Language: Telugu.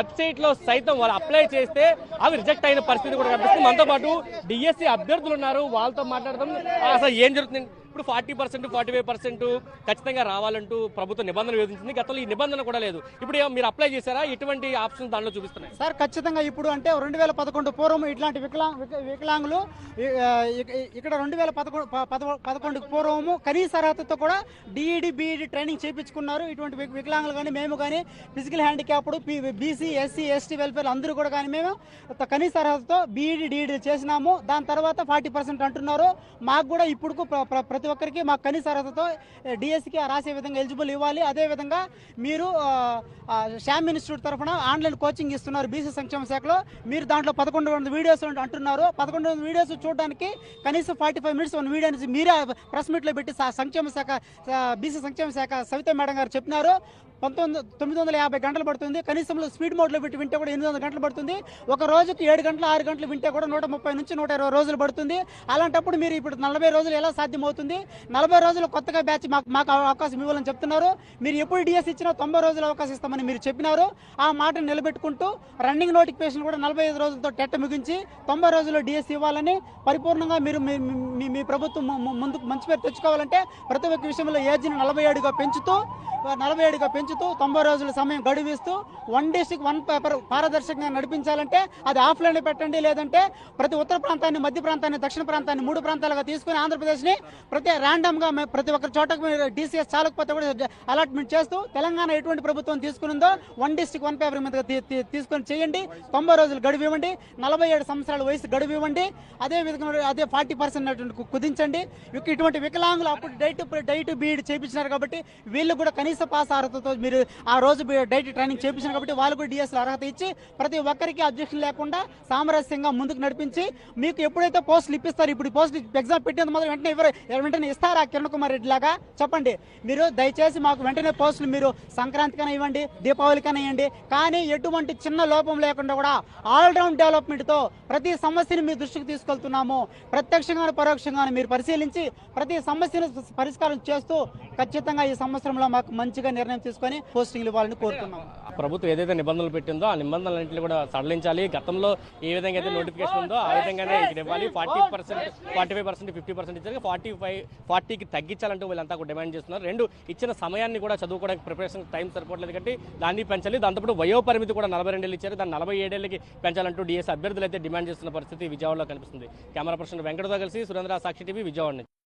వెబ్సైట్లో సైతం వాళ్ళు అప్లై చేస్తే అవి రిజెక్ట్ అయిన పరిస్థితి కూడా కనిపిస్తుంది. మనతో పాటు డిఎస్సి అభ్యర్థులు ఉన్నారు. వాళ్ళతో మాట్లాడదాం. అసలు ఏం జరుగుతుంది? ఇప్పుడు forty percent forty five percent ఖచ్చితంగా రావాలంటూ ప్రభుత్వం నిబంధన విధించింది. గతంలో ఈ నిబంధన కూడా లేదు. ఇప్పుడు మీరు అప్లై చేశారా? ఎటువంటి ఆప్షన్ దానిలో చూపిస్తున్నాయి? సార్ ఖచ్చితంగా ఇప్పుడు అంటే రెండు వేల పదకొండు పూర్వం ఇట్లాంటి వికలాంగ్ వికలాంగులు ఇక్కడ రెండు వేల పదకొండు పదకొండు పూర్వము కనీస అర్హతతో కూడా డిఈడి బీఈడి ట్రైనింగ్ చేయించుకున్నారు ఇటువంటి వికలాంగులు కానీ మేము కానీ physical handicapped BC SC ST welfare అందరూ కూడా కానీ మేము కనీస అర్హతతో బీఈడి డిఈడి చేసినాము. దాని తర్వాత ఫార్టీ పర్సెంట్ అంటున్నారు. మాకు కూడా ఇప్పుడు ప్రతి ప్ర- ప్రతి ఒక్కరికి మాకు కనీస అర్హతతో డిఎస్సికి రాసే విధంగా ఎలిజిబుల్ ఇవ్వాలి. అదేవిధంగా మీరు ఆ, శ్యామ్ ఇన్స్టిట్యూట్ తరఫున ఆన్లైన్ కోచింగ్ ఇస్తున్నారు బీసీ సంక్షేమ శాఖలో. మీరు దాంట్లో పదకొండు వందల వీడియోస్ అంటున్నారు. పదకొండు వందల వీడియోస్ చూడడానికి కనీసం ఫార్టీ ఫైవ్ మినిట్స్ వన్ వీడియోని మీరే ప్రెస్ మీట్లో పెట్టి సంక్షేమ శాఖ బీసీ సంక్షేమ శాఖ సవిత మేడం గారు చెప్పినారు. పంతొమ్మిది తొమ్మిది వందల యాభై గంటలు పడుతుంది. కనీసంలో స్పీడ్ మోడ్లో పెట్టి వింటే కూడా ఎనిమిది వందల గంటలు పడుతుంది. ఒక రోజుకి ఏడు గంటలు ఆరు గంటలు వింటే కూడా నూట ముప్పై నుంచి నూట ఇరవై రోజులు పడుతుంది. అలాంటప్పుడు మీరు ఇప్పుడు నలభై రోజులు ఎలా సాధ్యమవుతుంది? నలభై రోజులు కొత్తగా బ్యాచ్ మాకు మాకు అవకాశం ఇవ్వాలని చెప్తున్నారు. మీరు ఎప్పుడు డిఎస్ ఇచ్చినా తొంభై రోజులు అవకాశం ఇస్తామని మీరు చెప్పినారు. ఆ మాట నిలబెట్టుకుంటూ రన్నింగ్ నోటిఫికేషన్ కూడా నలభై ఐదు రోజులతో టెట్ ముగించి తొంభై రోజుల్లో డిఎస్ ఇవ్వాలని పరిపూర్ణంగా మీరు మీ- ప్రభుత్వం ముందు ముందుకు మంచి పేరు తెచ్చుకోవాలంటే ప్రతి ఒక్క విషయంలో ఏజ్ని నలభై ఏడుగా పెంచుతూ నలభై ఏడుగా పెంచుతూ తొంభై రోజుల సమయం గడువిస్తూ వన్ డిస్టిక్ వన్ పేపర్ పారదర్శకంగా నడిపించాలంటే అది ఆఫ్లైన్ పెట్టండి. లేదంటే ప్రతి ఉత్తర ప్రాంతాన్ని మధ్య ప్రాంతాన్ని దక్షిణ ప్రాంతాన్ని మూడు ప్రాంతాలుగా తీసుకుని ఆంధ్రప్రదేశ్ని ప్రతి ర్యాండమ్గా ప్రతి ఒక్క చోటకు డీసీఎస్ చాలకపోతే కూడా అలాట్మెంట్ చేస్తూ తెలంగాణ ఎటువంటి ప్రభుత్వం తీసుకునిందో వన్ డిస్టిక్ వన్ పేపర్ మీద తీసుకొని చేయండి. తొంభై రోజులు గడువు ఇవ్వండి నలభై ఏడు సంవత్సరాల వయసు గడువు ఇవ్వండి అదే విధంగా అదే ఫార్టీ పర్సెంట్ కుదించండి. ఇటువంటి వికలాంగులు అప్పుడు డైట్ డైట్ బీఈడి చేయించినారు కాబట్టి వీళ్ళు కూడా కనీసం పాస్ అర్హతతో మీరు ఆ రోజు డైట్ ట్రైనింగ్ చేపించారు కాబట్టి వాళ్ళు కూడా డిఎస్ఎల్ అర్హత ఇచ్చి ప్రతి ఒక్కరికి అబ్జెక్షన్ లేకుండా సామరస్యంగా ముందుకు నడిపించి మీకు ఎప్పుడైతే పోస్టులు ఇప్పిస్తారు ఇప్పుడు పోస్ట్ ఎగ్జామ్ పెట్టినందుకు మొదలు వెంటనే ఎవరు వెంటనే ఇస్తారా? కిరణ్ కుమార్ రెడ్డి లాగా చెప్పండి. మీరు దయచేసి మాకు వెంటనే పోస్టులు మీరు సంక్రాంతికైనా ఇవ్వండి దీపావళికైనా ఇవ్వండి. కానీ ఎటువంటి చిన్న లోపం లేకుండా కూడా ఆల్రౌండ్ డెవలప్మెంట్తో ప్రతి సమస్యని మీ దృష్టికి తీసుకెళ్తున్నాము. ప్రత్యక్షంగా పరోక్షంగా మీరు పరిశీలించి ప్రతి సమస్యను పరిష్కారం చేస్తూ ఖచ్చితంగా ఈ సంవత్సరంలో మాకు మంచిగా నిర్ణయం తీసుకొని పోస్టింగ్లు ఇవ్వాలని కోరుతున్నాము. ప్రభుత్వం ఏదైతే నిబంధనలు పెట్టిందో ఆ నిబంధనలన్నింటినీ కూడా సడలించాలి. గతంలో ఏ విధంగా అయితే నోటిఫికేషన్ ఉందో ఆ విధంగానే ఇక్కడ ఇవ్వాలి. Forty percent forty five percent fifty percent ఇచ్చారు ఫార్టీ ఫైవ్ ఫార్టీకి తగ్గించాలంటూ వీళ్ళంతా కూడా డిమాండ్ చేస్తున్నారు. రెండు ఇచ్చిన సమయాన్ని కూడా చదువుకోవడానికి ప్రిపరేషన్ టైం సరిపోవట్లేదు కాబట్టి దాన్ని పెంచాలి. దాంతోపాటు వయో పరిమితి కూడా నలభై రెండేళ్ళు ఇచ్చారు. దాన్ని నలభై ఏడేళ్ళకి పెంచాలంటూ డిఎస్ అభ్యర్థులు అయితే డిమాండ్ చేస్తున్న పరిస్థితి విజయవాడలో కనిపిస్తుంది. కెమెరా పర్సన్ వెంకటతో కలిసి సురేంద్ర సాక్షి టీవీ విజయవాడ నుంచి.